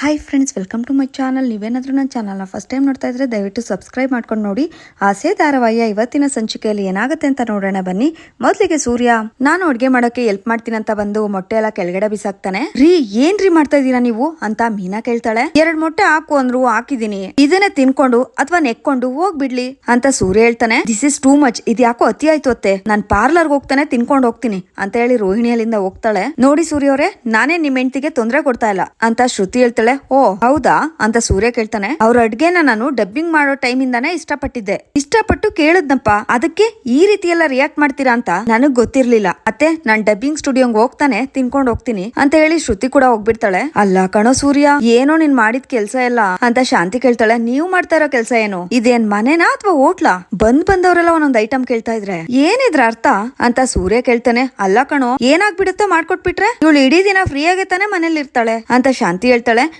Hi friends welcome to my channel ನೀವೇನಾದರೂ ನನ್ನ ಚಾನಲ್ನ ಫಸ್ಟ್ ಟೈಮ್ ನೋಡ್ತಾ ಇದ್ರೆ ದಯವಿಟ್ಟು ಸಬ್ಸ್ಕ್ರೈಬ್ ಮಾಡ್ಕೊಂಡು ನೋಡಿ. ಆಸೆ ಧಾರಾವಾಹಿಯ ಇವತ್ತಿನ ಸಂಚಿಕೆಯಲ್ಲಿ ಏನಾಗುತ್ತೆ ಅಂತ ನೋಡೋಣ ಬನ್ನಿ. ಮೊದಲಿಗೆ ಸೂರ್ಯ, ನಾನು ಅಡುಗೆ ಮಾಡೋಕೆ ಹೆಲ್ಪ್ ಮಾಡ್ತೀನಿ ಅಂತ ಬಂದು ಮೊಟ್ಟೆ ಎಲ್ಲ ಕೆಳಗಡೆ ಬಿಸಾಕ್ತಾನೆ. ರೀ ಏನ್ರಿ ಮಾಡ್ತಾ ಇದೀರಾ ನೀವು? ಅಂತ ಮೀನಾ ಕೇಳ್ತಾಳೆ. ಎರಡು ಮೊಟ್ಟೆ ಹಾಕು ಅಂದ್ರು ಹಾಕಿದೀನಿ ಇದನ್ನೇ ತಿನ್ಕೊಂಡು ಅಥವಾ ನೆಕ್ಕೊಂಡು ಹೋಗ್ಬಿಡ್ಲಿ ಅಂತ ಸೂರ್ಯ ಹೇಳ್ತಾನೆ. ದಿಸ್ ಇಸ್ ಟೂ ಮಚ್ ಇದು ಯಾಕೋ ಅತಿ ಆಯ್ತು ಅತ್ತೆ. ನಾನ್ ಪಾರ್ಲರ್ಗೆ ಹೋಗ್ತಾನೆ ತಿನ್ಕೊಂಡು ಹೋಗ್ತೀನಿ ಅಂತ ಹೇಳಿ ರೋಹಿಣಿ ಅಲ್ಲಿಂದ ಹೋಗ್ತಾಳೆ. ನೋಡಿ ಸೂರ್ಯ ಅವರೇ, ನಾನೇ ನಿಮ್ ಹೆಂಡತಿಗೆ ತೊಂದರೆ ಕೊಡ್ತಾ ಇಲ್ಲ ಅಂತ ಶ್ರುತಿ ಹೇಳ್ತಾಳೆ. ಓ, ಹೌದಾ? ಅಂತ ಸೂರ್ಯ ಕೇಳ್ತಾನೆ. ಅವ್ರ ಅಡ್ಗೆನ ನಾನು ಡಬ್ಬಿಂಗ್ ಮಾಡೋ ಟೈಮ್ ಇಂದಾನೆ ಇಷ್ಟಪಟ್ಟಿದ್ದೆ. ಇಷ್ಟಪಟ್ಟು ಕೇಳದ್ನಪ್ಪ, ಅದಕ್ಕೆ ಈ ರೀತಿ ಎಲ್ಲ ರಿಯಾಕ್ಟ್ ಮಾಡ್ತೀರಾ ಅಂತ ನನಗ್ ಗೊತ್ತಿರ್ಲಿಲ್ಲ. ಮತ್ತೆ ನಾನ್ ಡಬ್ಬಿಂಗ್ ಸ್ಟುಡಿಯೋಗ್ ಹೋಗ್ತಾನೆ, ತಿನ್ಕೊಂಡ್ ಹೋಗ್ತೀನಿ ಅಂತ ಹೇಳಿ ಶ್ರುತಿ ಕೂಡ ಹೋಗ್ಬಿಡ್ತಾಳೆ. ಅಲ್ಲ ಕಣೋ ಸೂರ್ಯ, ಏನೋ ನೀನ್ ಮಾಡಿದ ಕೆಲ್ಸ ಎಲ್ಲ? ಅಂತ ಶಾಂತಿ ಕೇಳ್ತಾಳೆ. ನೀವು ಮಾಡ್ತಾ ಇರೋ ಕೆಲ್ಸ ಏನು? ಇದೇನ್ ಮನೆನಾ ಅಥವಾ ಹೋಟ್ಲಾ? ಬಂದ್ ಬಂದವರೆಲ್ಲ ಒಂದೊಂದ್ ಐಟಮ್ ಕೇಳ್ತಾ ಇದ್ರೆ ಏನಿದ್ರ ಅರ್ಥ? ಅಂತ ಸೂರ್ಯ ಕೇಳ್ತಾನೆ. ಅಲ್ಲ ಕಣೋ, ಏನಾಗ್ಬಿಡುತ್ತೋ ಮಾಡ್ಕೊಟ್ಬಿಟ್ರೆ? ಇವಳು ಇಡೀ ದಿನ ಫ್ರೀ ಆಗಿ ತಾನೆ ಮನೇಲಿ ಇರ್ತಾಳೆ ಅಂತ ಶಾಂತಿ ಹೇಳ್ತಾಳೆ.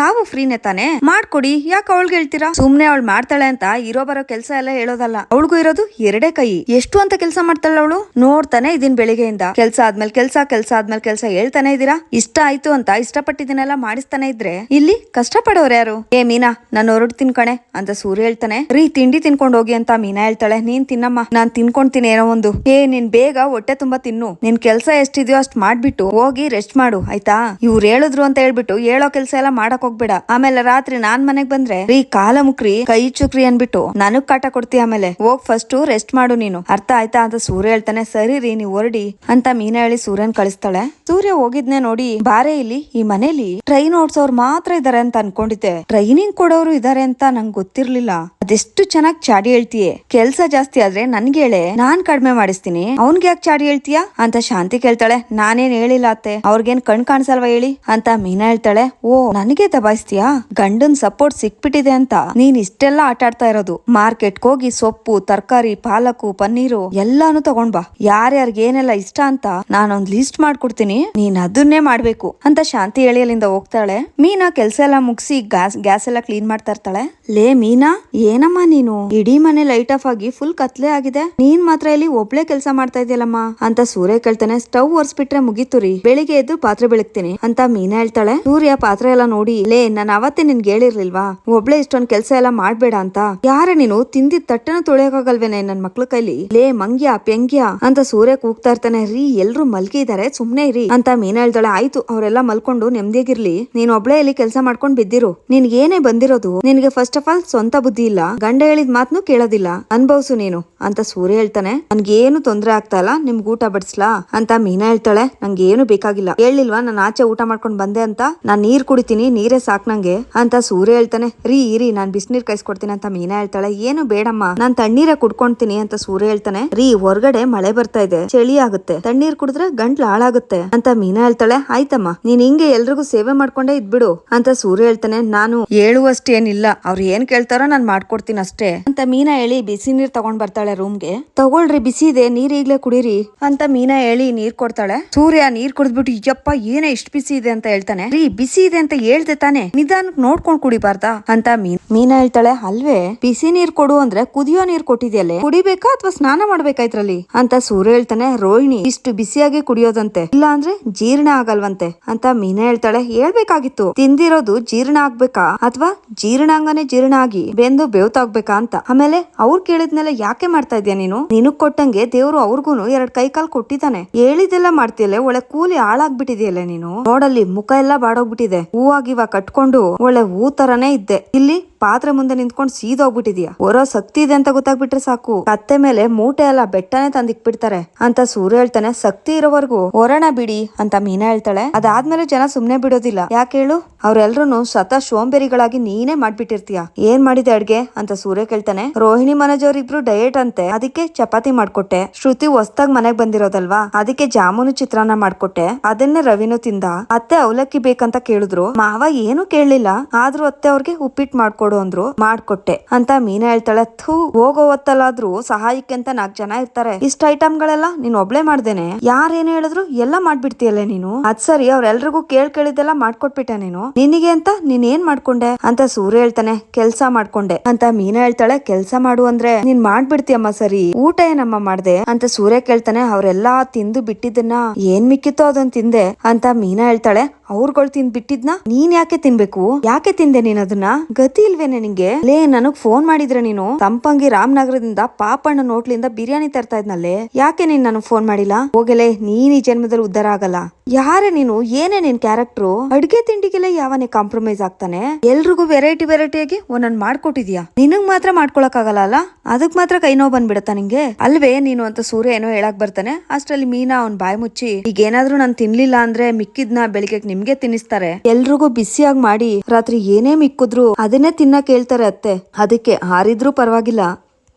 ತಾವು ಫ್ರೀನೇ ತಾನೆ? ಮಾಡ್ಕೊಡಿ. ಯಾಕೆ ಅವಳ್ಗೆ ಹೇಳ್ತೀರಾ? ಸುಮ್ನೆ ಅವಳು ಮಾಡ್ತಾಳೆ ಅಂತ ಇರೋ ಬರೋ ಕೆಲ್ಸ ಎಲ್ಲ ಹೇಳೋದಲ್ಲ. ಅವಳಿಗೂ ಇರೋದು ಎರಡೇ ಕೈ. ಎಷ್ಟು ಅಂತ ಕೆಲಸ ಮಾಡ್ತಾಳ ಅವಳು? ನೋಡ್ತಾನೆ ಇದೀನ್ ಬೆಳಿಗ್ಗೆಯಿಂದ. ಕೆಲ್ಸ ಆದ್ಮೇಲೆ ಕೆಲ್ಸ ಕೆಲ್ಸ ಆದ್ಮೇಲೆ ಕೆಲ್ಸ ಹೇಳ್ತಾನೆ ಇದೀರಾ? ಇಷ್ಟ ಆಯ್ತು ಅಂತ ಇಷ್ಟಪಟ್ಟಿದ್ದನ್ನೆಲ್ಲ ಮಾಡಿಸ್ತಾನೆ ಇದ್ರೆ? ಇಲ್ಲಿ ಕಷ್ಟ ಪಡೋರು ಯಾರು? ಏ ಮೀನಾ, ನಾನು ಹೊರಡ್ತೀನಿ ಕಣೆ ಅಂತ ಸೂರ್ಯ ಹೇಳ್ತಾನೆ. ರೀ, ತಿಂಡಿ ತಿನ್ಕೊಂಡ್ ಹೋಗಿ ಅಂತ ಮೀನಾ ಹೇಳ್ತಾಳೆ. ನೀನ್ ತಿನ್ನಮ್ಮ, ನಾನ್ ತಿನ್ಕೊಂತೀನಿ ಏನೋ ಒಂದು. ಏ, ನೀನ್ ಬೇಗ ಹೊಟ್ಟೆ ತುಂಬಾ ತಿನ್ನು. ನಿನ್ ಕೆಲ್ಸ ಎಷ್ಟಿದ್ಯೋ ಅಷ್ಟ್ ಮಾಡ್ಬಿಟ್ಟು ಹೋಗಿ ರೆಸ್ಟ್ ಮಾಡು, ಆಯ್ತಾ? ಇವ್ರು ಹೇಳಿದ್ರು ಅಂತ ಹೇಳ್ಬಿಟ್ಟು ಹೇಳೋ ಕೆಲ್ಸ ಎಲ್ಲ ಮಾಡಕ್ ಹೋಗ್ಬೇಡ. ಆಮೇಲೆ ರಾತ್ರಿ ನಾನ್ ಮನೆಗ್ ಬಂದ್ರೆ, ರೀ ಕಾಲ ಮುಕ್ರಿ, ಕೈ ಚುಕ್ರಿ ಅನ್ಬಿಟ್ಟು, ನನಗ್ ಕಾಟ ಕೊಡ್ತೀಯ ಆಮೇಲೆ. ಹೋಗ್ ಫಸ್ಟ್ ರೆಸ್ಟ್ ಮಾಡು ನೀನು. ಅರ್ಥ ಆಯ್ತಾ ಅಂತ ಸೂರ್ಯ ಹೇಳ್ತಾನೆ, ಸರಿ ರೀ, ನೀವ್ ಹೊರಡಿ ಅಂತ ಮೀನಾ ಹೇಳಿ ಸೂರ್ಯನ್ ಕಳಿಸ್ತಾಳೆ. ಸೂರ್ಯ ಹೋಗಿದ್ನೆ ನೋಡಿ, ಬಾರೆ ಇಲ್ಲಿ, ಈ ಮನೇಲಿ ಟ್ರೈನ್ ಓಡ್ಸೋರ್ ಮಾತ್ರ ಇದಾರೆ ಅಂತ ಅನ್ಕೊಂಡಿದ್ದೆ. ಟ್ರೈನಿಂಗ್ ಕೊಡೋರು ಇದಾರೆ ಅಂತ ನಂಗೆ ಗೊತ್ತಿರ್ಲಿಲ್ಲ. ಅದೆಷ್ಟು ಚೆನ್ನಾಗ್ ಚಾಡಿ ಹೇಳ್ತೀಯೇ. ಕೆಲ್ಸ ಜಾಸ್ತಿ ಆದ್ರೆ ನನ್ಗೆ ಹೇಳೆ, ನಾನ್ ಕಡಿಮೆ ಮಾಡಿಸ್ತೀನಿ. ಅವ್ನ್ಗೆ ಯಾಕೆ ಚಾಡಿ ಹೇಳ್ತೀಯಾ? ಅಂತ ಶಾಂತಿ ಕೇಳ್ತಾಳೆ. ನಾನೇನ್ ಹೇಳಿಲ್ಲ ಅತ್ತೆ. ಅವ್ರಿಗೇನ್ ಕಣ್ ಕಾಣಿಸಲ್ವಾ ಹೇಳಿ? ಅಂತ ಮೀನಾ ಹೇಳ್ತಾಳೆ, ಓ, ನನಗೆ ದಬಾಯಿಸ್ತೀಯಾ? ಗಂಡನ್ ಸಪೋರ್ಟ್ ಸಿಕ್ಬಿಟ್ಟಿದೆ ಅಂತ. ನೀನ್ ಇಷ್ಟೆಲ್ಲ ಆಟ ಆಡ್ತಾ ಇರೋದು. ಮಾರ್ಕೆಟ್ ಹೋಗಿ ಸೊಪ್ಪು, ತರಕಾರಿ ಪಾಲಕು ಪನ್ನೀರು ಎಲ್ಲಾನು ತಗೊಂಡ್ ಬಾ. ಯಾರ್ಯಾರ್ಗೆ ಏನೆಲ್ಲ ಇಷ್ಟ ಅಂತ ನಾನೊಂದ್ ಲಿಸ್ಟ್ ಮಾಡ್ಕೊಡ್ತೀನಿ. ನೀನ್ ಅದನ್ನೇ ಮಾಡ್ಬೇಕು. ಅಂತ ಶಾಂತಿ ಹೇಳಿ ಅಲ್ಲಿಂದ ಹೋಗ್ತಾಳೆ. ಮೀನಾ ಕೆಲ್ಸ ಎಲ್ಲ ಮುಗಿಸಿ ಗ್ಯಾಸ್ ಗ್ಯಾಸ್ ಎಲ್ಲ ಕ್ಲೀನ್ ಮಾಡ್ತಾ ಇರ್ತಾಳೆ. ಲೇ ಮೀನಾ ಏನಮ್ಮ ನೀನು? ಇಡೀ ಮನೆ ಲೈಟ್ ಆಫ್ ಆಗಿ ಫುಲ್ ಕತ್ಲೆ ಆಗಿದೆ. ನೀನ್ ಮಾತ್ರ ಇಲ್ಲಿ ಒಬ್ಳೆ ಕೆಲಸ ಮಾಡ್ತಾ ಇದೆಯಲ್ಲಮ್ಮ? ಅಂತ ಸೂರ್ಯ ಕೇಳ್ತಾನೆ, ಸ್ಟವ್ ಒರ್ಸ್ಬಿಟ್ರೆ ಮುಗೀತು ರೀ. ಬೆಳಿಗ್ಗೆ ಎದ್ದು ಪಾತ್ರೆ ಬೆಳಗ್ತೀನಿ, ಅಂತ ಮೀನಾ ಹೇಳ್ತಾಳೆ. ಸೂರ್ಯ ಪಾತ್ರೆ ಎಲ್ಲ ನೋಡಿ, ಲೇ, ನಾನು ಅವತ್ತೇ ನಿನ್ಗೆ ಹೇಳಿರ್ಲಿಲ್ವಾ? ಒಬ್ಳೆ ಇಷ್ಟೊಂದ್ ಕೆಲ್ಸ ಎಲ್ಲ ಮಾಡ್ಬೇಡ ಅಂತ. ಯಾರ ನೀನು ತಿಂದಿದ್ ತಟ್ಟನ ತೊಳೆಯೋಕಾಗಲ್ವೇನೆ ನನ್ ಮಕ್ಳ ಕೈಲಿ? ಲೇ, ಮಂಗ್ಯ, ಪೆಂಗ್ಯ, ಅಂತ ಸೂರ್ಯ ಕೂಗ್ತಾ ಇರ್ತಾನೆ. ರೀ, ಎಲ್ರು ಮಲ್ಗಿದಾರೆ ಸುಮ್ನೆ ಇರಿ, ಅಂತ ಮೀನಾ ಹೇಳ್ತಾಳೆ. ಆಯ್ತು, ಅವರೆಲ್ಲ ಮಲ್ಕೊಂಡು ನೆಮ್ಮದಿಯಾಗಿರ್ಲಿ ನೀನ್ ಒಬ್ಳೆ ಇಲ್ಲಿ ಕೆಲಸ ಮಾಡ್ಕೊಂಡ್ ಬಿದ್ದಿರು. ನಿನ್ಗೆ ಏನೇ ಬಂದಿರೋದು? ನಿನ್ಗೆ ಫಸ್ಟ್ ಆಫ್ ಆಲ್ ಸ್ವಂತ ಬುದ್ಧಿ ಇಲ್ಲ. ಗಂಡ ಹೇಳಿದ ಮಾತನ್ನು ಕೇಳೋದಿಲ್ಲ. ಅನ್ಭವ್ಸು ನೀನು. ಅಂತ ಸೂರ್ಯ ಹೇಳ್ತಾನೆ. ನನ್ಗೆ ಏನು ತೊಂದ್ರೆ ಆಗ್ತಾ ಇಲ್ಲ. ನಿಮ್ಗೆ ಊಟ ಬಡಿಸ್ಲಾ? ಅಂತ ಮೀನಾ ಹೇಳ್ತಾಳೆ. ನಂಗೆ ಏನು ಬೇಕಾಗಿಲ್ಲ. ಹೇಳಿಲ್ವಾ ನಾನು ಆಚೆ ಊಟ ಮಾಡ್ಕೊಂಡು ಬಂದೆ ಅಂತ. ನಾನ್ ನೀರ್ ಕುಡಿತೀನಿ. ನೀರೇ ಸಾಕ್ ನಂಗೆ. ಅಂತ ಸೂರ್ಯ ಹೇಳ್ತಾನೆ. ರೀ ಇರಿ ನಾನ್ ಬಿಸಿನೀರ್ ಕಾಯಿಸ್ಕೊಡ್ತೀನಿ ಅಂತ ಮೀನಾ ಹೇಳ್ತಾಳೆ. ಏನು ಬೇಡಮ್ಮ. ನಾನ್ ತಣ್ಣೀರೇ ಕುಡ್ಕೊಂತೀನಿ ಅಂತ ಸೂರ್ಯ ಹೇಳ್ತಾನೆ. ರೀ, ಹೊರಗಡೆ ಮಳೆ ಬರ್ತಾ ಇದೆ. ಚಳಿ ಆಗುತ್ತೆ. ತಣ್ಣೀರ್ ಕುಡಿದ್ರೆ ಗಂಟ್ಲು ಹಾಳಾಗುತ್ತೆ. ಅಂತ ಮೀನಾ ಹೇಳ್ತಾಳೆ. ಆಯ್ತಮ್ಮ. ನೀನ್ ಹಿಂಗೆ ಎಲ್ರಿಗೂ ಸೇವೆ ಮಾಡ್ಕೊಂಡೇ ಇದ್ಬಿಡು. ಅಂತ ಸೂರ್ಯ ಹೇಳ್ತಾನೆ. ನಾನು ಹೇಳುವಷ್ಟೇನಿಲ್ಲ. ಅವ್ರು ಏನ್ ಕೇಳ್ತಾರೋ ನಾನ್ ಮಾಡ್ಕೊಡ್ತೀನಿ. ಅಷ್ಟೇ. ಅಂತ ಮೀನಾ ಹೇಳಿ ಬಿಸಿ ನೀರ್ ತಗೊಂಡ್ ಬರ್ತಾಳೆ ರೂಮ್ಗೆ ತಗೊಳ್ರಿ, ಬಿಸಿ ಇದೆ, ನೀರ್ ಈಗ್ಲೇ ಕುಡೀರಿ ಅಂತ ಮೀನಾ ಹೇಳಿ ನೀರ್ ಕೊಡ್ತಾಳೆ. ಸೂರ್ಯ ನೀರ್ ಕುಡಿದ್ಬಿಟ್ಟು ಯಪ್ಪ ಏನೇ ಇಷ್ಟ ಬಿಸಿ ಇದೆ ಅಂತ ಹೇಳ್ತಾನೆ. ರೀ, ಬಿಸಿ ಇದೆ ಅಂತ ಹೇಳ್ದೆ ತಾನೆ. ನಿಧಾನಕ್ ನೋಡ್ಕೊಂಡ್ ಕುಡಿಬಾರ್ದಾ? ಅಂತ ಮೀನ್ ಮೀನಾ ಹೇಳ್ತಾಳೆ, ಅಲ್ವೇ, ಬಿಸಿ ನೀರ್ ಕೊಡು ಅಂದ್ರೆ ಕುದಿಯೋ ನೀರ್ ಕೊಟ್ಟಿದ್ಯಲ್ಲೇ? ಕುಡಿಬೇಕಾ ಅಥವಾ ಸ್ನಾನ ಮಾಡ್ಬೇಕಾ ಇದ್ರಲ್ಲಿ ಅಂತ ಸೂರ್ಯ ಹೇಳ್ತಾನೆ, ರೋಹಿಣಿ, ಇಷ್ಟು ಬಿಸಿಯಾಗಿ ಕುಡಿಯೋದಂತೆ. ಇಲ್ಲ ಅಂದ್ರೆ ಜೀರ್ಣ ಆಗಲ್ವಂತೆ. ಅಂತ ಮೀನಾ ಹೇಳ್ತಾಳೆ, ಹೇಳ್ಬೇಕಾಗಿತ್ತು. ತಿಂದಿರೋದು ಜೀರ್ಣ ಆಗ್ಬೇಕಾ? ಅಥವಾ ಜೀರ್ಣಾಂಗನೇ ಜೀರ್ಣ ಆಗಿ ಬೆಂದು ಬೆವ್ತಾಗ್ಬೇಕಾ ಅಂತ ಆಮೇಲೆ ಅವ್ರು ಕೇಳಿದ್ನೆಲ್ಲ ಯಾಕೆ ಮಾಡ್ತಾ ಇದ್ಯಾ ನೀನು? ನಿನಗ್ ಕೊಟ್ಟಂಗೆ ದೇವ್ರು ಅವ್ರಿಗೂನು ಎರಡ್ ಕೈ ಕಾಲ್ ಕೊಟ್ಟಿದ್ದಾನೆ. ಹೇಳಿದೆಲ್ಲ ಮಾಡ್ತಿಯಲ್ಲೇ, ಒಳ್ಳೆ ಕೂಲಿ ಹಾಳಾಗ್ಬಿಟ್ಟಿದೆಯಲ್ಲ ನೀನು? ನೋಡಲ್ಲಿ ಮುಖ ಎಲ್ಲ ಬಾಡೋಗ್ಬಿಟ್ಟಿದೆ. ಹೂವಾಗಿವ ಕಟ್ಕೊಂಡು ಒಳ್ಳೆ ಹೂ ತರಾನೇ ಇದ್ದೆ. ಇಲ್ಲಿ ಪಾತ್ರೆ ಮುಂದೆ ನಿಂತ್ಕೊಂಡು ಸೀದೋಗ್ಬಿಟ್ಟಿದ್ಯಾ. ಹೊರ ಸಕ್ತಿದೆ ಇದೆ ಅಂತ ಗೊತ್ತಾಗ್ಬಿಟ್ರೆ ಸಾಕು. ಕತ್ತೆ ಮೇಲೆ ಮೂಟೆ ಎಲ್ಲ ಬೆಟ್ಟನೆ ತಂದಿಕ್ಬಿಡ್ತಾರೆ ಅಂತ ಸೂರ್ಯ ಹೇಳ್ತಾನೆ ಸಕ್ತಿ ಇರೋವರೆಗೂ ಹೊರಣ ಬಿಡಿ ಅಂತ ಮೀನಾ ಹೇಳ್ತಾಳೆ. ಅದಾದ್ಮೇಲೆ ಜನ ಸುಮ್ನೆ ಬಿಡೋದಿಲ್ಲ. ಯಾಕೆ ಹೇಳು? ಅವ್ರೆಲ್ರು ಸತ ಸೋಂಬೇರಿಗಳಾಗಿ ನೀನೇ ಮಾಡ್ಬಿಟ್ಟಿರ್ತೀಯ. ಏನ್ ಮಾಡಿದೆ ಅಡ್ಗೆ? ಅಂತ ಸೂರ್ಯ ಕೇಳ್ತಾನೆ. ರೋಹಿಣಿ ಮನೋಜವ್ರಿಬ್ರು ಡಯಟ್ ಅಂತೆ. ಅದಕ್ಕೆ ಚಪಾತಿ ಮಾಡ್ಕೊಟ್ಟೆ. ಶ್ರುತಿ ಹೊಸ್ದಾಗ್ ಮನೆಗ್ ಬಂದಿರೋದಲ್ವಾ? ಅದಕ್ಕೆ ಜಾಮೂನು ಚಿತ್ರಾನ್ನ ಮಾಡ್ಕೊಟ್ಟೆ. ಅದನ್ನೇ ರವಿನು ತಿಂದ. ಅತ್ತೆ ಅವಲಕ್ಕಿ ಬೇಕಂತ ಕೇಳಿದ್ರು. ಮಾವ ಏನು ಕೇಳಲಿಲ್ಲ. ಆದ್ರೂ ಅತ್ತೆ ಅವ್ರಿಗೆ ಉಪ್ಪಿಟ್ಟು ಮಾಡ್ಕೊಡು ಅಂದ್ರು ಮಾಡ್ಕೊಟ್ಟೆ. ಅಂತ ಮೀನಾ ಹೇಳ್ತಾಳೆ, ಥೂ, ಹೋಗೋ ಹೊತ್ತಲ್ಲಾದ್ರೂ ಸಹಾಯಕ್ಕೆ ಅಂತ ನಾಲ್ಕ್ ಜನ ಇರ್ತಾರೆ. ಇಷ್ಟ ಐಟಮ್ಗಳೆಲ್ಲ ನೀನ್ ಒಬ್ಳೆ ಮಾಡ್ದೇನೆ. ಯಾರೇನು ಹೇಳಿದ್ರು ಎಲ್ಲ ಮಾಡ್ಬಿಡ್ತೀಯಲ್ಲ ನೀನು? ಅದ್ ಸರಿ, ಅವ್ರೆಲ್ರಿಗೂ ಕೇಳ್ ಕೇಳಿದ್ದೆಲ್ಲ ಮಾಡ್ಕೊಟ್ಬಿಟ್ಟೆ ನೀನು. ನಿನಗೆ ಅಂತ ನೀನ್ ಏನ್ ಮಾಡ್ಕೊಂಡೆ? ಅಂತ ಸೂರ್ಯ ಹೇಳ್ತಾನೆ, ಕೆಲ್ಸ ಮಾಡ್ಕೊಂಡೆ. ಅಂತ ಮೀನಾ ಹೇಳ್ತಾಳೆ, ಕೆಲ್ಸ ಮಾಡು ಅಂದ್ರೆ ನೀನ್ ಮಾಡ್ಬಿಡ್ತೀಯಮ್ಮ ಸರಿ. ಊಟ ಏನಮ್ಮ ಮಾಡ್ದೆ? ಅಂತ ಸೂರ್ಯ ಕೇಳ್ತಾನೆ, ಅವ್ರೆಲ್ಲಾ ತಿಂದು ಬಿಟ್ಟಿದ್ದನ್ನ ಏನ್ ಮಿಕ್ಕಿತ್ತೋ ಅದನ್ ತಿಂದೆ? ಅಂತ ಮೀನಾ ಹೇಳ್ತಾಳೆ ಅವ್ರುಗಳು ತಿಂದ್ ಬಿಟ್ಟಿದ್ನ? ನೀನ್ ಯಾಕೆ ತಿನ್ಬೇಕು? ಯಾಕೆ ತಿಂದೆ ನೀನ್ ಅದನ್ನ? ಗತಿ ಇಲ್ವೇನೆ ನಿಂಗೆ? ಲೇ, ನನಗ್ ಫೋನ್ ಮಾಡಿದ್ರೆ ನೀನು? ಸಂಪಂಗಿ ರಾಮನಗರದಿಂದ ಪಾಪಣ್ಣ ನೋಟ್ಲಿಂದ ಬಿರಿಯಾನಿ ತರ್ತಾ ಇದ್ನಲ್ಲೇ? ಯಾಕೆ ನೀನ್ ನನಗ್ ಫೋನ್ ಮಾಡಿಲ್ಲ? ಹೋಗಲೇ, ನೀನ್ ಈ ಜನ್ಮದಲ್ಲಿ ಉದ್ದಾರ ಆಗಲ್ಲ. ಯಾರೇ ನೀನು? ಏನೇ ನಿನ್ ಕ್ಯಾರೆಕ್ಟ್ರು? ಅಡ್ಗೆ ತಿಂಡಿಗೆಲ್ಲ ಯಾವನೇ ಕಾಂಪ್ರಮೈಸ್ ಆಗ್ತಾನೆ? ಎಲ್ರಿಗೂ ವೆರೈಟಿ ವೆರೈಟಿ ಆಗಿ ಒಂದೊಂದ್ ಮಾಡ್ಕೊಟ್ಟಿದ್ಯಾ? ನಿನಗ್ ಮಾತ್ರ ಮಾಡ್ಕೊಳಕ್ ಆಗಲ್ಲ ಅಲ್ಲ? ಅದಕ್ ಮಾತ್ರ ಕೈ ನೋವು ಬಂದ್ಬಿಡತ್ತಾ ನಿಂಗೆ? ಅಲ್ವೇ, ನೀನು ಅಂತ ಸೂರ್ಯ ಏನೋ ಹೇಳಕ್ ಬರ್ತಾನೆ. ಅಷ್ಟ್ರಲ್ಲಿ ಮೀನಾ ಅವ್ನ್ ಬಾಯ್ ಮುಚ್ಚಿ ಈಗ ಏನಾದ್ರೂ ನಾನ್ ತಿನ್ಲಿಲ್ಲ ಅಂದ್ರೆ ಮಿಕ್ಕಿದ್ನ ಬೆಳಿಗ್ಗೆ ನಿಮ್ಗೆ ತಿನ್ನಿಸ್ತಾರೆ? ಎಲ್ರಿಗೂ ಬಿಸಿಯಾಗಿ ಮಾಡಿ ರಾತ್ರಿ ಏನೇ ಮಿಕ್ಕಿದ್ರು ಅದನ್ನೇ ತಿನ್ನಕ್ ಹೇಳ್ತಾರೆ ಅತ್ತೆ. ಅದಕ್ಕೆ ಹಾರಿದ್ರೂ ಪರವಾಗಿಲ್ಲ.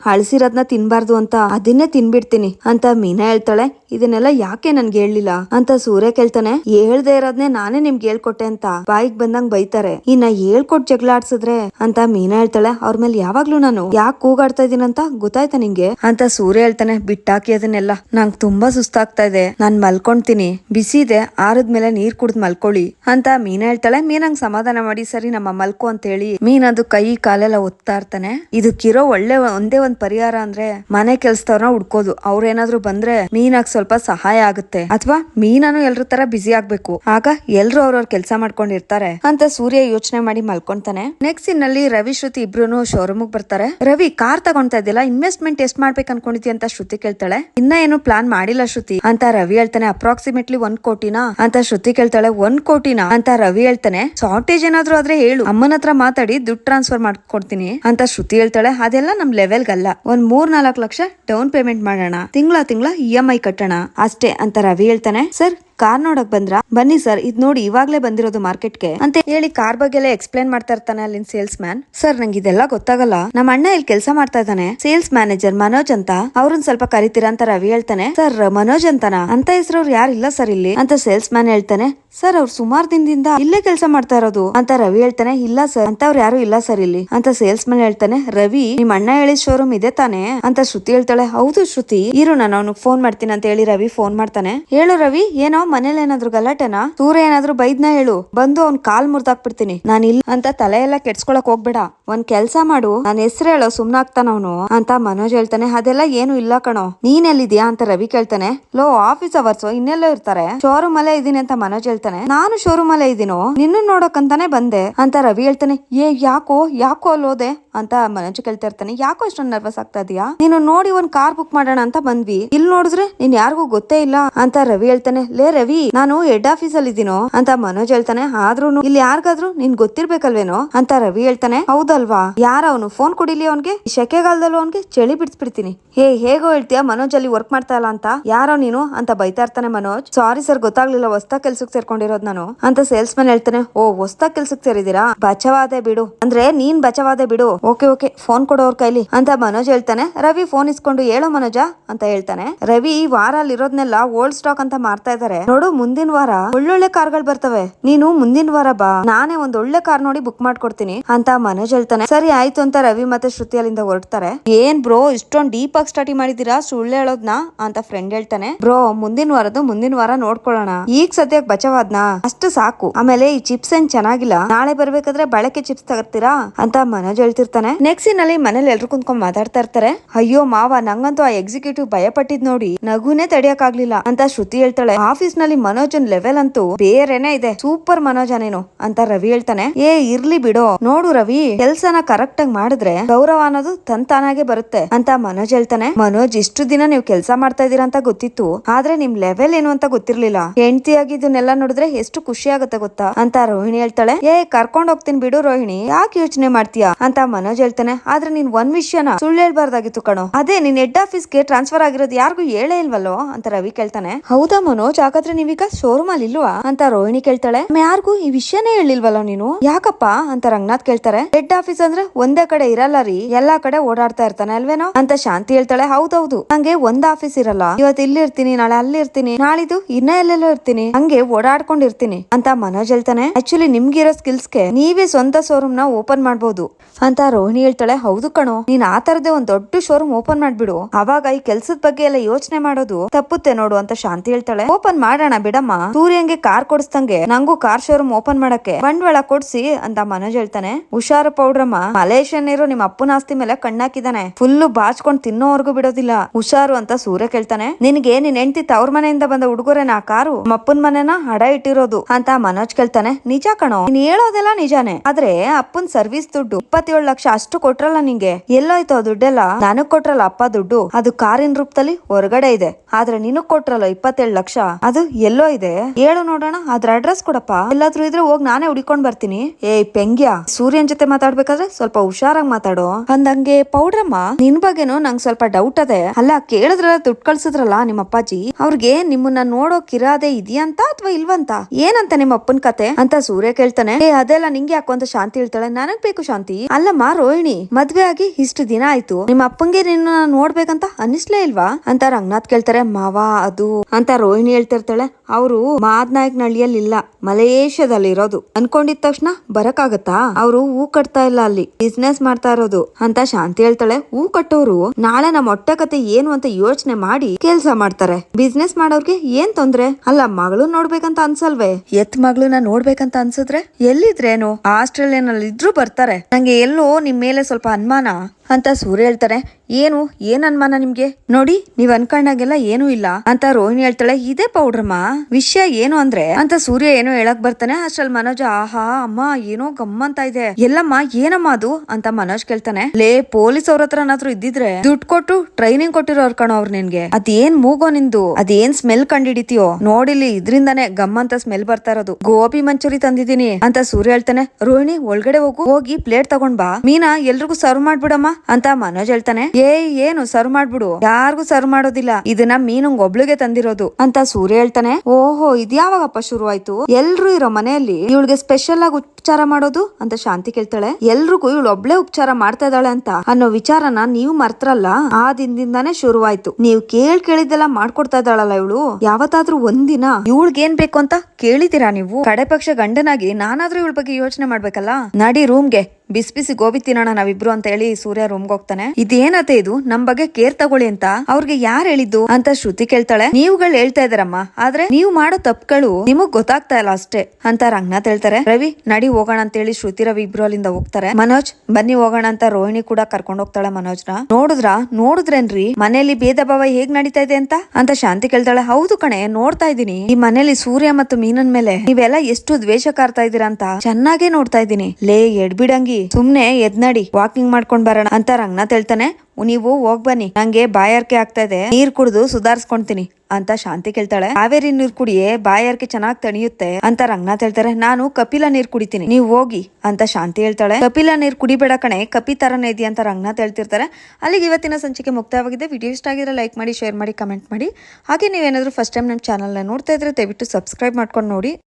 ಹಳಸಿರೋದ್ನ ತಿನ್ಬಾರ್ದು ಅಂತ ಅದನ್ನೇ ತಿನ್ಬಿಡ್ತೀನಿ ಅಂತ ಮೀನಾ ಹೇಳ್ತಾಳೆ. ಇದನ್ನೆಲ್ಲ ಯಾಕೆ ನನ್ಗೆ ಹೇಳಿಲ್ಲ ಅಂತ ಸೂರ್ಯ ಕೇಳ್ತಾನೆ. ಹೇಳ್ದೆ ಇರೋದ್ನೇ ನಾನೇ ನಿಮ್ಗೆ ಹೇಳ್ಕೊಟ್ಟೆ ಅಂತ ಬಾಯಿಗೆ ಬಂದಂಗ್ ಬೈತಾರೆ. ಇನ್ನ ಹೇಳ್ಕೊಟ್ ಜಗಳ ಆಡ್ಸಿದ್ರೆ? ಅಂತ ಮೀನಾ ಹೇಳ್ತಾಳೆ. ಅವ್ರ ಮೇಲೆ ಯಾವಾಗ್ಲೂ ನಾನು ಯಾಕೆ ಕೂಗಾಡ್ತಾ ಇದೀನಂತ ಗೊತ್ತಾಯ್ತಾ ನಿಂಗೆ? ಅಂತ ಸೂರ್ಯ ಹೇಳ್ತಾನೆ. ಬಿಟ್ಟಾಕಿ ಅದನ್ನೆಲ್ಲ. ನಂಗೆ ತುಂಬಾ ಸುಸ್ತಾಗ್ತಾ ಇದೆ. ನಾನ್ ಮಲ್ಕೊಂತೀನಿ. ಬಿಸಿ ಇದೆ. ಆರದ್ಮೇಲೆ ನೀರ್ ಕುಡ್ದ್ ಮಲ್ಕೊಳ್ಳಿ. ಅಂತ ಮೀನಾ ಹೇಳ್ತಾಳೆ. ಮೀನಂಗ್ ಸಮಾಧಾನ ಮಾಡಿ, ಸರಿ ನಮ್ಮ ಮಲ್ಕೋ ಅಂತ ಹೇಳಿ ಮೀನ್ ಅದು ಕೈ ಕಾಲೆಲ್ಲ ಒತ್ತಾ ಇರ್ತಾನೆ. ಇದಕ್ಕಿರೋ ಒಳ್ಳೆ ಒಂದೇ ಒಂದ್ ಪರಿಹಾರ ಅಂದ್ರೆ ಮನೆ ಕೆಲ್ಸದವ್ರನ್ನ ಹುಡ್ಕೋದು. ಅವ್ರೇನಾದ್ರೂ ಬಂದ್ರೆ ಮೀನಾಗ್ ಸ್ವಲ್ಪ ಸಹಾಯ ಆಗುತ್ತೆ. ಅಥವಾ ಮೀನನು ಎಲ್ರ ತರ ಬಿಸಿ ಆಗ್ಬೇಕು. ಆಗ ಎಲ್ರು ಅವ್ರವ್ರ ಕೆಲಸ ಮಾಡ್ಕೊಂಡಿರ್ತಾರೆ ಅಂತ ಸೂರ್ಯ ಯೋಚನೆ ಮಾಡಿ ಮಲ್ಕೊಂತಾನೆ. ನೆಕ್ಸ್ಟ್ ಇನ್ನಲ್ಲಿ ರವಿ, ಶ್ರುತಿ ಇಬ್ರು ಶೋರೂಮ್ ಬರ್ತಾರೆ. ರವಿ, ಕಾರ್ ತಗೊಂತಾ ಇದ್ದಿಲ್ಲ ಇನ್ವೆಸ್ಟ್ಮೆಂಟ್ ಎಷ್ಟ್ ಮಾಡ್ಬೇಕು ಅನ್ಕೊಂಡಿದ್ಯ ಅಂತ ಶ್ರುತಿ ಕೇಳ್ತಾಳೆ. ಇನ್ನ ಏನು ಪ್ಲಾನ್ ಮಾಡಿಲ್ಲ ಶ್ರುತಿ ಅಂತ ರವಿ ಹೇಳ್ತಾನೆ ಅಪ್ರಾಕ್ಸಿಮೇಟ್ಲಿ ಒಂದ್ ಕೋಟಿನಾ? ಅಂತ ಶ್ರುತಿ ಕೇಳ್ತಾಳೆ, ಒಂದ್ ಕೋಟಿನಾ? ಅಂತ ರವಿ ಹೇಳ್ತಾನೆ ಶಾರ್ಟೇಜ್ ಏನಾದ್ರು ಆದ್ರೆ ಹೇಳು. ಅಮ್ಮನ ಹತ್ರ ಮಾತಾಡಿ ದುಡ್ಡು ಟ್ರಾನ್ಸ್ಫರ್ ಮಾಡ್ಕೊಡ್ತೀನಿ. ಅಂತ ಶ್ರುತಿ ಹೇಳ್ತಾಳೆ, ಅದೆಲ್ಲ ನಮ್ ಲೆವೆಲ್ಗಲ್ಲ ಒಂದ್ ಮೂರ್ ನಾಲ್ಕು ಲಕ್ಷ ಡೌನ್ ಪೇಮೆಂಟ್ ಮಾಡೋಣ. ತಿಂಗಳ ತಿಂಗಳ ಇ ಎಂ ಐ ಕಟ್ಟೋಣ. ಅಷ್ಟೇ ಅಂತ ರವಿ ಹೇಳ್ತಾನೆ. ಸರ್ ಕಾರ್ ನೋಡಕ್ ಬಂದ್ರ? ಬನ್ನಿ ಸರ್, ಇದ್ ನೋಡಿ ಇವಾಗ್ಲೇ ಬಂದಿರೋದು ಮಾರ್ಕೆಟ್ಗೆ ಅಂತ ಹೇಳಿ ಕಾರ್ ಬಗ್ಗೆ ಎಲ್ಲ ಎಕ್ಸ್ಪ್ಲೈನ್ ಮಾಡ್ತಾ ಇರ್ತಾನೆ ಅಲ್ಲಿನ ಸೇಲ್ಸ್ ಮ್ಯಾನ್ ಸರ್, ನಂಗೆ ಇದೆಲ್ಲ ಗೊತ್ತಾಗಲ್ಲ. ನಮ್ಮ ಅಣ್ಣ ಇಲ್ಲಿ ಕೆಲಸ ಮಾಡ್ತಾ ಇದ್ದಾನೆ. ಸೇಲ್ಸ್ ಮ್ಯಾನೇಜರ್ ಮನೋಜ್ ಅಂತ. ಅವ್ರನ್ನ ಸ್ವಲ್ಪ ಕರಿತೀರಾ ಅಂತ ರವಿ ಹೇಳ್ತಾನೆ. ಸರ್, ಮನೋಜ್ ಅಂತಾನ? ಅಂತ ಹೆಸರವ್ರು ಯಾರು ಇಲ್ಲ ಸರ್ ಇಲ್ಲಿ? ಅಂತ ಸೇಲ್ಸ್ ಮ್ಯಾನ್ ಹೇಳ್ತಾನೆ. ಸರ್, ಅವ್ರು ಸುಮಾರು ದಿನದಿಂದ ಇಲ್ಲೇ ಕೆಲಸ ಮಾಡ್ತಾ ಇರೋದು. ಅಂತ ರವಿ ಹೇಳ್ತಾನೆ. ಇಲ್ಲ ಸರ್ ಅಂತ ಅವ್ರು ಯಾರು ಇಲ್ಲ ಸರ್ ಇಲ್ಲಿ. ಅಂತ ಸೇಲ್ಸ್ ಮ್ಯಾನ್ ಹೇಳ್ತಾನೆ. ರವಿ, ನಿಮ್ ಅಣ್ಣ ಹೇಳಿದ ಶೋರೂಮ್ ಇದೆ ತಾನೆ? ಅಂತ ಶ್ರುತಿ ಹೇಳ್ತಾಳೆ. ಹೌದು ಶ್ರುತಿ, ಇರು ನಾನು ಅವ್ನಿಗೆ ಫೋನ್ ಮಾಡ್ತೀನಿ ಅಂತ ಹೇಳಿ ರವಿ ಫೋನ್ ಮಾಡ್ತಾನೆ. ಹೇಳು ರವಿ, ಏನೋ ಮನೇಲಿ ಏನಾದ್ರು ಗಲಾಟೆನಾ? ಸೂರ್ಯ ಏನಾದ್ರು ಬೈದ್ನ ಹೇಳು. ಬಂದು ಅವ್ನ್ ಕಾಲ್ ಮುರ್ದಾಕ್ಬಿಡ್ತೀನಿ. ನಾನು ಇಲ್ಲ ಅಂತ ತಲೆ ಎಲ್ಲ ಕೆಡ್ಸ್ಕೊಳಕ್ ಹೋಗ್ಬೇಡ. ಒಂದ್ ಕೆಲ್ಸ ಮಾಡು. ನನ್ನ ಹೆಸರು ಹೇಳೋ ಸುಮ್ನಾಗ್ತಾನ ಅವನು ಅಂತ ಮನೋಜ್ ಹೇಳ್ತಾನೆ. ಅದೆಲ್ಲ ಏನು ಇಲ್ಲ ಕಣೋ. ನೀನ್ ಎಲ್ಲಿದ್ಯಾ ಅಂತ ರವಿ ಕೇಳ್ತಾನೆ. ಲೋ, ಆಫೀಸ್ ಅವರ್ಸ್, ಇನ್ನೆಲ್ಲೋ ಇರ್ತಾರೆ. ಶೋರೂಮ್ ಅಲ್ಲೇ ಇದೀನಿ ಅಂತ ಮನೋಜ್ ಹೇಳ್ತಾನೆ. ನಾನು ಶೋರೂಮ್ ಅಲ್ಲೇ ಇದೀನೋ ನಿನ್ನ ನೋಡಕ್ಕಂತಾನೆ ಬಂದೆ ಅಂತ ರವಿ ಹೇಳ್ತಾನೆ. ಏ, ಯಾಕೋ? ಯಾಕೋ ಅಲ್ಲೋದೆ? ಅಂತ ಮನೋಜ್ ಕೇಳ್ತಾ ಇರ್ತಾನೆ. ಯಾಕೋ ಇಷ್ಟೊಂದು ನರ್ವಸ್ ಆಗ್ತಾ ಇದೀಯಾ? ನೀನು ನೋಡಿ ಒಂದ್ ಕಾರ್ ಬುಕ್ ಮಾಡೋಣ ಅಂತ ಬಂದ್ವಿ. ಇಲ್ಲಿ ನೋಡಿದ್ರೆ ನೀನ್ ಯಾರಿಗೂ ಗೊತ್ತೇ ಇಲ್ಲ ಅಂತ ರವಿ ಹೇಳ್ತಾನೆ. ಲೇ ರವಿ, ನಾನು ಹೆಡ್ ಆಫೀಸ್ ಅಲ್ಲಿ ಇದೀನೋ ಅಂತ ಮನೋಜ್ ಹೇಳ್ತಾನೆ. ಆದ್ರೂ ಇಲ್ಲಿ ಯಾರಿಗಾದ್ರೂ ನಿನ್ ಗೊತ್ತಿರ್ಬೇಕಲ್ವೇನೋ ಅಂತ ರವಿ ಹೇಳ್ತಾನೆ. ಹೌದಲ್ವಾ? ಯಾರ ಅವನು? ಫೋನ್ ಕೊಡಿಲಿ ಅವನ್ಗೆ? ಈ ಸೆಕೆಗಾಲದಲ್ಲೂ ಅವನ್ಗೆ ಚಳಿ ಬಿಡ್ಸ್ಬಿಡ್ತೀನಿ. ಹೇ, ಹೇಗೋ ಹೇಳ್ತೀಯ? ಮನೋಜ್ ಅಲ್ಲಿ ವರ್ಕ್ ಮಾಡ್ತಾ ಇಲ್ಲ ಅಂತ. ಯಾರೋ ನೀನು ಅಂತ ಬೈತಾ ಇರ್ತಾನೆ ಮನೋಜ್. ಸಾರಿ ಸರ್ ಗೊತ್ತಾಗ್ಲಿಲ್ಲ. ಹೊಸ್ತಾ ಕೆಲ್ಸಕ್ಕೆ ಸೇರ್ಕೊಂಡಿರೋದ್ ನಾನು ಅಂತ ಸೇಲ್ಸ್ ಮ್ಯಾನ್ ಹೇಳ್ತಾನೆ. ಓ, ಹೊಸ್ತಾ ಕೆಲ್ಸಕ್ಕೆ ಸೇರಿದೀರಾ ಬಚವಾದೆ ಬಿಡು. ಅಂದ್ರೆ ನೀನ್ ಬಚವಾದೆ ಬಿಡು. ಓಕೆ ಓಕೆ, ಫೋನ್ ಕೊಡು ಅವ್ರ ಕೈಲಿ ಅಂತ ಮನೋಜ್ ಹೇಳ್ತಾನೆ. ರವಿ ಫೋನ್ ಇಸ್ಕೊಂಡು ಹೇಳೋ ಮನೋಜ ಅಂತ ಹೇಳ್ತಾನೆ. ರವಿ ಈ ವಾರ ಅಲ್ಲಿರೋದ್ನೆಲ್ಲ ಓಲ್ಡ್ ಸ್ಟಾಕ್ ಅಂತ ಮಾರ್ತಾ ಇದಾರೆ. ನೋಡು, ಮುಂದಿನ ವಾರ ಒಳ್ಳೊಳ್ಳೆ ಕಾರ್ಗಳು ಬರ್ತವೆ. ನೀನು ಮುಂದಿನ ವಾರ ಬಾ. ನಾನೇ ಒಂದ್ ಒಳ್ಳೆ ಕಾರ್ ನೋಡಿ ಬುಕ್ ಮಾಡ್ಕೊಡ್ತೀನಿ ಅಂತ ಮನೋಜ್ ಹೇಳ್ತಾನೆ. ಸರಿ, ಆಯ್ತು ಅಂತ ರವಿ ಮತ್ತೆ ಶ್ರುತಿ ಅಲ್ಲಿಂದ ಹೊರಡ್ತಾರೆ. ಏನ್ ಬ್ರೋ, ಇಷ್ಟೊಂದ್ ಡೀಪ್ ಆಗಿ ಸ್ಟಡಿ ಮಾಡಿದೀರಾ ಸುಳ್ಳು ಹೇಳೋದ್ನ? ಅಂತ ಫ್ರೆಂಡ್ ಹೇಳ್ತಾನೆ. ಬ್ರೋ, ಮುಂದಿನ ವಾರದ್ದು ಮುಂದಿನ ವಾರ ನೋಡ್ಕೊಳ್ಳೋಣ. ಈಗ ಸದ್ಯಕ್ಕೆ ಬಚಾವಾದ್ನ? ಅಷ್ಟು ಸಾಕು. ಆಮೇಲೆ ಈ ಚಿಪ್ಸ್ ಏನ್ ಚೆನ್ನಾಗಿಲ್ಲ? ನಾಳೆ ಬರ್ಬೇಕಾದ್ರೆ ಬಳಕೆ ಚಿಪ್ಸ್ ತಗರ್ತೀರಾ ಅಂತ ಮನೋಜ್ ನೆಕ್ಸ್ಟ್ನಲ್ಲಿ ಮನೇಲಿ ಎಲ್ರು ಕುಂತ್ಕೊಂಡ್ ಮಾತಾಡ್ತಾ ಇರ್ತಾರೆ. ಅಯ್ಯೋ ಮಾವ, ನಂಗಂತೂ ಆ ಎಕ್ಸಿಕ್ಯೂಟಿವ್ ಭಯ ಪಟ್ಟಿದ್ ನೋಡಿ ನಗುನೇ ತಡಿಯಕ್ಕಾಗ್ಲಿಲ್ಲ ಅಂತ ಶ್ರುತಿ ಹೇಳ್ತಾಳೆ. ಆಫೀಸ್ನಲ್ಲಿ ಮನೋಜನ್ ಲೆವೆಲ್ ಅಂತೂ ಬೇರೆನೆ ಇದೆ. ಸೂಪರ್ ಮನೋಜ ನೀನು ಅಂತ ರವಿ ಹೇಳ್ತಾನೆ. ಏ, ಇರ್ಲಿ ಬಿಡೋ. ನೋಡು ರವಿ, ಕೆಲ್ಸನ ಕರೆಕ್ಟ್ ಆಗಿ ಮಾಡಿದ್ರೆ ಗೌರವ ಅನ್ನೋದು ತಂತಾನಾಗೆ ಬರುತ್ತೆ ಅಂತ ಮನೋಜ್ ಹೇಳ್ತಾನೆ. ಮನೋಜ್, ಇಷ್ಟು ದಿನ ನೀವು ಕೆಲಸ ಮಾಡ್ತಾ ಇದೀರಾ ಅಂತ ಗೊತ್ತಿತ್ತು. ಆದ್ರೆ ನಿಮ್ ಲೆವೆಲ್ ಏನು ಅಂತ ಗೊತ್ತಿರ್ಲಿಲ್ಲ. ಹೆಂಡತಿಯಾಗಿ ಇದನ್ನೆಲ್ಲ ನೋಡಿದ್ರೆ ಎಷ್ಟು ಖುಷಿ ಆಗುತ್ತೆ ಗೊತ್ತಾ ಅಂತ ರೋಹಿಣಿ ಹೇಳ್ತಾಳೆ. ಏ, ಕರ್ಕೊಂಡ್ ಹೋಗ್ತೀನಿ ಬಿಡು ರೋಹಿಣಿ. ಯಾಕೆ ಯೋಚನೆ ಮಾಡ್ತೀಯಾ? ಅಂತ ಮನೋಜ್ ಹೇಳ್ತಾನೆ, ಆದ್ರೆ ನೀನ್ ಒಂದ್ ವಿಷಯನ ಸುಳ್ಳು ಹೇಳ್ಬಾರ್ದಾಗಿತ್ತು ಕಣೋ. ಅದೇ ನಿನ್ ಹೆಡ್ ಆಫೀಸ್ಗೆ ಟ್ರಾನ್ಸ್ಫರ್ ಆಗಿರೋದು ಯಾರಿಗೂ ಹೇಳೇ ಇಲ್ವಲ್ಲೋ? ಅಂತ ರವಿ ಕೇಳ್ತಾನೆ. ಹೌದಾ ಮನೋಜ್, ಹಾಗಾದ್ರೆ ನೀವೀಗ ಶೋರೂಮ್ ಅಲ್ಲಿ ಇಲ್ವಾ? ಅಂತ ರೋಹಿಣಿ ಕೇಳ್ತಾಳೆ. ಯಾರಿಗೂ ಈ ವಿಷಯನೇ ಹೇಳಿಲ್ವಲ್ಲ ನೀನು? ಯಾಕಪ್ಪ? ಅಂತ ರಂಗನಾಥ್ ಕೇಳ್ತಾರೆ. ಹೆಡ್ ಆಫೀಸ್ ಅಂದ್ರೆ ಒಂದೇ ಕಡೆ ಇರಲ್ಲ ರೀ, ಎಲ್ಲಾ ಕಡೆ ಓಡಾಡ್ತಾ ಇರ್ತಾನೆ ಅಲ್ವೇನೋ? ಅಂತ ಶಾಂತಿ ಹೇಳ್ತಾಳೆ. ಹೌದೌದು, ನಂಗೆ ಒಂದ್ ಆಫೀಸ್ ಇರಲ್ಲ. ಇವತ್ತು ಇಲ್ಲಿ ಇರ್ತೀನಿ, ನಾಳೆ ಅಲ್ಲಿ ಇರ್ತೀನಿ ನಾಳಿದು ಇನ್ನ ಎಲ್ಲೆಲ್ಲೋ ಇರ್ತೀನಿ, ಹಂಗೆ ಓಡಾಡ್ಕೊಂಡಿರ್ತೀನಿ, ಅಂತ ಮನೋಜ್ ಹೇಳ್ತಾನೆ. ಆಕ್ಚುಲಿ ನಿಮ್ಗಿರೋ ಸ್ಕಿಲ್ಸ್ಗೆ ನೀವೇ ಸ್ವಂತ ಶೋರೂಮ್ನ ಓಪನ್ ಮಾಡ್ಬೋದು, ಅಂತ ರೋಹಿಣಿ ಹೇಳ್ತಾಳೆ, ಹೌದು ಕಣೋ, ನೀನ್ ಆ ತರದೇ ಒಂದ್ ದೊಡ್ಡ ಶೋರೂಮ್ ಓಪನ್ ಮಾಡ್ಬಿಡು. ಅವಾಗ ಈ ಕೆಲ್ಸದ ಬಗ್ಗೆ ಎಲ್ಲ ಯೋಚನೆ ಮಾಡೋದು ತಪ್ಪುತ್ತೆ ನೋಡು ಅಂತ ಶಾಂತಿ ಹೇಳ್ತಾಳೆ. ಓಪನ್ ಮಾಡೋಣ ಬಿಡಮ್ಮ. ಸೂರ್ಯಂಗೆ ಕಾರ್ ಕೊಡಿಸ್ದಂಗೆ ನಂಗೂ ಕಾರ್ ಶೋರೂಮ್ ಓಪನ್ ಮಾಡಕ್ಕೆ ಬಂಡವಾಳ ಕೊಡ್ಸಿ ಅಂತ ಮನೋಜ್ ಹೇಳ್ತಾನೆ. ಹುಷಾರು ಪೌಡ್ರಮ್ಮ. ಮಲೇಷಿಯನ್ ಇರೋ ನಿಮ್ ಅಪ್ಪನ ಆಸ್ತಿ ಮೇಲೆ ಕಣ್ಣಾಕಿದಾನೆ. ಫುಲ್ಲು ಬಾಚ್ಕೊಂಡ್ ತಿನ್ನೋವರೆಗೂ ಬಿಡೋದಿಲ್ಲ. ಹುಷಾರು ಅಂತ ಸೂರ್ಯ ಕೇಳ್ತಾನೆ. ನಿನ್ಗೆ ನಿನ್ ಹೆಂಡತಿ ತವ್ರ ಮನೆಯಿಂದ ಬಂದ ಹುಡುಗರೇನ ಕಾರು? ಅಪ್ಪನ್ ಮನೆನ? ಹಡ ಇಟ್ಟಿರೋದು? ಅಂತ ಮನೋಜ್ ಕೇಳ್ತಾನೆ. ನಿಜ ಕಣೋ. ನೀನ್ ಹೇಳೋದೆಲ್ಲ ನಿಜಾನೆ. ಆದ್ರೆ ಅಪ್ಪನ್ ಸರ್ವಿಸ್ ದುಡ್ಡು ಇಪ್ಪತ್ತೇಳು ಲಕ್ಷ ಅಷ್ಟು ಕೊಟ್ರಲ್ಲ ನಿಂಗೆ? ಎಲ್ಲೋಯ್ತು ಆ ದುಡ್ಡೆಲ್ಲ? ನನಗ್ ಕೊಟ್ರಲ್ಲ ಅಪ್ಪ ದುಡ್ಡು? ಅದು ಕಾರಿನ ರೂಪದಲ್ಲಿ ಹೊರಗಡೆ ಇದೆ. ಆದ್ರೆ ನಿನಗ್ ಕೊಟ್ರಲ್ಲ ಇಪ್ಪತ್ತೇಳು ಲಕ್ಷ? ಅದು ಎಲ್ಲೋ ಇದೆ? ಹೇಳು ನೋಡೋಣ, ಅದ್ರ ಅಡ್ರೆಸ್ ಕೊಡಪ್ಪ. ಎಲ್ಲಾದ್ರೂ ಇದ್ರೆ ಹೋಗ್ ನಾನೇ ಹುಡಿಕೊಂಡ್ ಬರ್ತೀನಿ. ಏ ಪೆಂಗ್ಯ. ಸೂರ್ಯನ್ ಜೊತೆ ಮಾತಾಡ್ಬೇಕಾದ್ರೆ ಸ್ವಲ್ಪ ಹುಷಾರಾಗಿ ಮಾತಾಡೋ. ಅಂದಂಗೆ, ಪೌಡ್ರಮ್ಮ, ನಿನ್ ಬಗ್ಗೆನೂ ನಂಗ್ ಸ್ವಲ್ಪ ಡೌಟ್ ಅದೆ. ಅಲ್ಲ, ಕೇಳಿದ್ರಲ್ಲ, ದುಡ್ಡು ಕಳ್ಸಿದ್ರಲ್ಲ ನಿಮ್ಮ ಅಪ್ಪಾಜಿ ಅವ್ರಿಗೆ ನಿಮ್ಮನ್ನ ನೋಡೋ ಕಿರಾದೆ ಇದೆಯಂತ ಅಥವಾ ಇಲ್ವಂತ? ಏನಂತ ನಿಮ್ಮ ಅಪ್ಪನ್ ಕತೆ? ಅಂತ ಸೂರ್ಯ ಕೇಳ್ತಾನೆ. ಏ, ಅದೆಲ್ಲ ನಿಂಗೆ ಯಾಕೋ ಅಂತ ಶಾಂತಿ ಹೇಳ್ತಾಳೆ ನನಗ್ ಬೇಕು ಶಾಂತಿ. ಅಲ್ಲಮ್ಮ ರೋಹಿಣಿ, ಮದ್ವೆ ಆಗಿ ಇಷ್ಟು ದಿನ ಆಯ್ತು. ನಿಮ್ಮ ಅಪ್ಪಂಗೆ ನಿನ್ನ ನೋಡ್ಬೇಕಂತ ಅನಿಸ್ಲೇ ಇಲ್ವಾ? ಅಂತ ರಂಗನಾಥ್ ಕೇಳ್ತಾರೆ. ಮಾವ, ಅದು ಅಂತ ರೋಹಿಣಿ ಹೇಳ್ತಿರ್ತಾಳೆ. ಅವರು ಮಾದ್ನಾಯಕನಹಳ್ಳಿಯಲ್ಲಿ ಇಲ್ಲ ಮಲೇಷ್ಯಾದಲ್ಲಿ ಇರೋದು ಅನ್ಕೊಂಡಿದ ತಕ್ಷಣ ಬರಕಾಗತ್ತಾ ಅವರು ಹೂ ಕಟ್ತಾ ಇಲ್ಲ ಅಲ್ಲಿ ಬಿಸ್ನೆಸ್ ಮಾಡ್ತಾ ಇರೋದು ಅಂತ ಶಾಂತಿ ಹೇಳ್ತಾಳೆ. ಹೂ ಕಟ್ಟೋರು ನಾಳೆ ನಮ್ಮ ಹೊಟ್ಟೆ ಕತೆ ಏನು ಅಂತ ಯೋಚನೆ ಮಾಡಿ ಕೆಲ್ಸ ಮಾಡ್ತಾರೆ. ಬಿಸ್ನೆಸ್ ಮಾಡೋರ್ಗೆ ಏನ್ ತೊಂದ್ರೆ? ಅಲ್ಲ, ಮಗಳು ನೋಡ್ಬೇಕಂತ ಅನ್ಸಲ್ವೇ? ಎತ್ ಮಗಳನ್ನ ನೋಡ್ಬೇಕಂತ ಅನ್ಸಿದ್ರೆ ಎಲ್ಲಿದ್ರೇನು? ಆಸ್ಟ್ರೇಲಿಯಾನಲ್ಲಿ ಇದ್ರು ಬರ್ತಾರೆ. ನಂಗೆ ಎಲ್ಲೋ ನಿಮ್ ಮೇಲೆ ಸ್ವಲ್ಪ ಅನುಮಾನ ಅಂತ ಸೂರ್ಯ ಹೇಳ್ತಾರೆ. ಏನು? ಏನ್ ಅನ್ಮಾನ ನಿಮ್ಗೆ? ನೋಡಿ, ನೀವ್ ಅನ್ಕೊಂಡಾಗೆಲ್ಲ ಏನೂ ಇಲ್ಲ ಅಂತ ರೋಹಿಣಿ ಹೇಳ್ತಾಳೆ. ಇದೇ ಪೌಡ್ರಮ್ಮ ವಿಷಯ ಏನು ಅಂದ್ರೆ? ಅಂತ ಸೂರ್ಯ ಏನೋ ಹೇಳಕ್ ಬರ್ತಾನೆ. ಅಷ್ಟ್ರಲ್ಲಿ ಮನೋಜ್, ಆಹಾ, ಅಮ್ಮ, ಏನೋ ಗಮ್ಮಂತ ಇದೆ. ಎಲ್ಲಮ್ಮ, ಏನಮ್ಮ ಅದು? ಅಂತ ಮನೋಜ್ ಕೇಳ್ತಾನೆ. ಲೇ, ಪೊಲೀಸ್ ಅವ್ರ ಹತ್ರ ಏನಾದ್ರು ಇದ್ದಿದ್ರೆ ದುಡ್ಡು ಕೊಟ್ಟು ಟ್ರೈನಿಂಗ್ ಕೊಟ್ಟಿರೋರ್ ಕಣೋ ಅವ್ರು ನಿನ್ಗೆ. ಅದೇನ್ ಮೂಗೋ ನಿಂದು? ಅದೇನ್ ಸ್ಮೆಲ್ ಕಂಡಿಡಿತೀಯೋ? ನೋಡಿಲಿ ಇದ್ರಿಂದಾನೆ ಗಮ್ ಅಂತ ಸ್ಮೆಲ್ ಬರ್ತಾ ಇರೋದು. ಗೋಬಿ ಮಂಚೂರಿ ತಂದಿದ್ದೀನಿ ಅಂತ ಸೂರ್ಯ ಹೇಳ್ತಾನೆ. ರೋಹಿಣಿ, ಒಳಗಡೆ ಹೋಗು. ಹೋಗಿ ಪ್ಲೇಟ್ ತಗೊಂಡ್ ಬಾ. ಮೀನಾ, ಎಲ್ರಿಗೂ ಸರ್ವ್ ಮಾಡ್ಬಿಡಮ್ಮ. ಅಂತ ಮನೋಜ್ ಹೇಳ್ತಾನೆ. ಏ ಏನು ಸರ್ವ್ ಮಾಡ್ಬಿಡು. ಯಾರಿಗೂ ಸರ್ವ್ ಮಾಡೋದಿಲ್ಲ. ಇದನ್ನ ಮೀನುಂಗ್ ಒಬ್ಳಿಗೆ ತಂದಿರೋದು ಅಂತ ಸೂರ್ಯ ಹೇಳ್ತಾನೆ. ಓಹೋ, ಇದ್ಯಾವಾಗಪ್ಪ ಶುರು ಆಯ್ತು ಎಲ್ರು ಇರೋ ಮನೆಯಲ್ಲಿ ಇವಳಿಗೆ ಸ್ಪೆಷಲ್ ಆಗಿ ಉಪಚಾರ ಮಾಡೋದು ಅಂತ ಶಾಂತಿ ಕೇಳ್ತಾಳೆ. ಎಲ್ರಿಗೂ ಇವಳು ಒಬ್ಳೆ ಉಪಚಾರ ಮಾಡ್ತಾ ಇದ್ದಾಳೆ ಅಂತ ಅನ್ನೋ ವಿಚಾರನ ನೀವು ಮರ್ತರಲ್ಲ? ಆ ದಿನದಿಂದಾನೇ ಶುರುವಾಯ್ತು. ನೀವು ಕೇಳ್ ಕೇಳಿದ್ದೆಲ್ಲ ಮಾಡ್ಕೊಡ್ತಾ ಇದ್ದಾಳಲ್ಲ ಇವಳು? ಯಾವತ್ತಾದ್ರೂ ಒಂದಿನ ಇವಳಿಗೇನ್ ಬೇಕು ಅಂತ ಕೇಳಿದಿರಾ ನೀವು? ಕಡೆ ಪಕ್ಷ ಗಂಡನಾಗಿ ನಾನಾದ್ರೂ ಇವಳ ಬಗ್ಗೆ ಯೋಚನೆ ಮಾಡ್ಬೇಕಲ್ಲ? ನಡಿ ರೂಮ್ಗೆ ಬಿಸಿ ಬಿಸಿ ಗೋಬಿ ತಿನ್ನೋಣ ನಾವಿಬ್ರು ಅಂತ ಹೇಳಿ ಸೂರ್ಯ ರೂಮ್ಗೆ ಹೋಗ್ತಾನೆ. ಇದೇನತ್ತೆ ಇದು? ನಮ್ ಬಗ್ಗೆ ಕೇರ್ ತಗೊಳ್ಳಿ ಅಂತ ಅವ್ರಿಗೆ ಯಾರು ಹೇಳಿದ್ದು? ಅಂತ ಶ್ರುತಿ ಕೇಳ್ತಾಳೆ. ನೀವುಗಳು ಹೇಳ್ತಾ ಇದಾರಮ್ಮ ಆದ್ರೆ ನೀವು ಮಾಡೋ ತಪ್ಪುಗಳು ನಿಮಗ್ ಗೊತ್ತಾಗ್ತಾ ಇಲ್ಲ ಅಷ್ಟೇ ಅಂತ ರಂಗನಾಥ್ ಹೇಳ್ತಾರೆ. ರವಿ, ನಡಿ ಹೋಗೋಣ ಅಂತ ಹೇಳಿ ಶ್ರುತಿ ರವಿ ಇಬ್ರು ಅಲ್ಲಿಂದ ಹೋಗ್ತಾರೆ. ಮನೋಜ್, ಬನ್ನಿ ಹೋಗೋಣ ಅಂತ ರೋಹಿಣಿ ಕೂಡ ಕರ್ಕೊಂಡ್ ಹೋಗ್ತಾಳೆ ಮನೋಜ್ನ. ನೋಡಿದ್ರ? ನೋಡಿದ್ರೇನ್ರಿ? ಮನೇಲಿ ಭೇದ ಭಾವ ಹೇಗ್ ನಡೀತಾ ಇದೆ ಅಂತ? ಅಂತ ಶಾಂತಿ ಕೇಳ್ತಾಳೆ. ಹೌದು ಕಣೆ, ನೋಡ್ತಾ ಇದೀನಿ ಈ ಮನೇಲಿ ಸೂರ್ಯ ಮತ್ತು ಮೀನನ್ ಮೇಲೆ ನೀವೆಲ್ಲ ಎಷ್ಟು ದ್ವೇಷ ಕಾರ್ತಾ ಇದೀರಾ ಅಂತ ಚೆನ್ನಾಗೇ ನೋಡ್ತಾ ಇದೀನಿ ಲೇ, ಎಡ್ಬಿಡಂಗಿ. ಸುಮ್ನೆ ಎದ್ನಡಿ ವಾಕಿಂಗ್ ಮಾಡ್ಕೊಂಡ್ ಬರೋಣ ಅಂತ ರಂಗನಾಥ್ ಹೇಳ್ತಾನೆ. ನೀವು ಹೋಗ್ ಬನ್ನಿ, ನಂಗೆ ಬಾಯಾರಿಕೆ ಆಗ್ತಾ ಇದೆ, ನೀರ್ ಕುಡಿದು ಸುಧಾರಿಸ್ಕೊಂತೀನಿ ಅಂತ ಶಾಂತಿ ಕೇಳ್ತಾಳೆ. ಕಾವೇರಿ ನೀರ್ ಕುಡಿಯೇ ಬಾಯಾರಿಕೆ ಚೆನ್ನಾಗ್ ತಣಿಯುತ್ತೆ ಅಂತ ರಂಗನಾಥ್ ಹೇಳ್ತಾರೆ. ನಾನು ಕಪಿಲ ನೀರ್ ಕುಡಿತೀನಿ, ನೀವು ಹೋಗಿ ಅಂತ ಶಾಂತಿ ಹೇಳ್ತಾಳೆ. ಕಪಿಲ ನೀರ್ ಕುಡಿಬೇಡ ಕಣೆ, ಕಪಿ ತರನೇ ಇದೆಯಾ ಅಂತ ರಂಗನಾಥ್ ಹೇಳ್ತಿರ್ತಾರೆ. ಅಲ್ಲಿಗೆ ಇವತ್ತಿನ ಸಂಚಿಕೆ ಮುಕ್ತಾಯವಾಗಿದೆ. ವಿಡಿಯೋ ಇಷ್ಟ ಆಗಿದ್ರೆ ಲೈಕ್ ಮಾಡಿ, ಶೇರ್ ಮಾಡಿ, ಕಮೆಂಟ್ ಮಾಡಿ. ಹಾಗೆ ನೀವೇನಾದ್ರೂ ಫಸ್ಟ್ ಟೈಮ್ ನಮ್ಮ ಚಾನಲ್ನ ನೋಡ್ತಾ ಇದ್ರೆ ದಯವಿಟ್ಟು ಸಬ್ಸ್ಕ್ರೈಬ್ ಮಾಡ್ಕೊಂಡು ನೋಡಿ.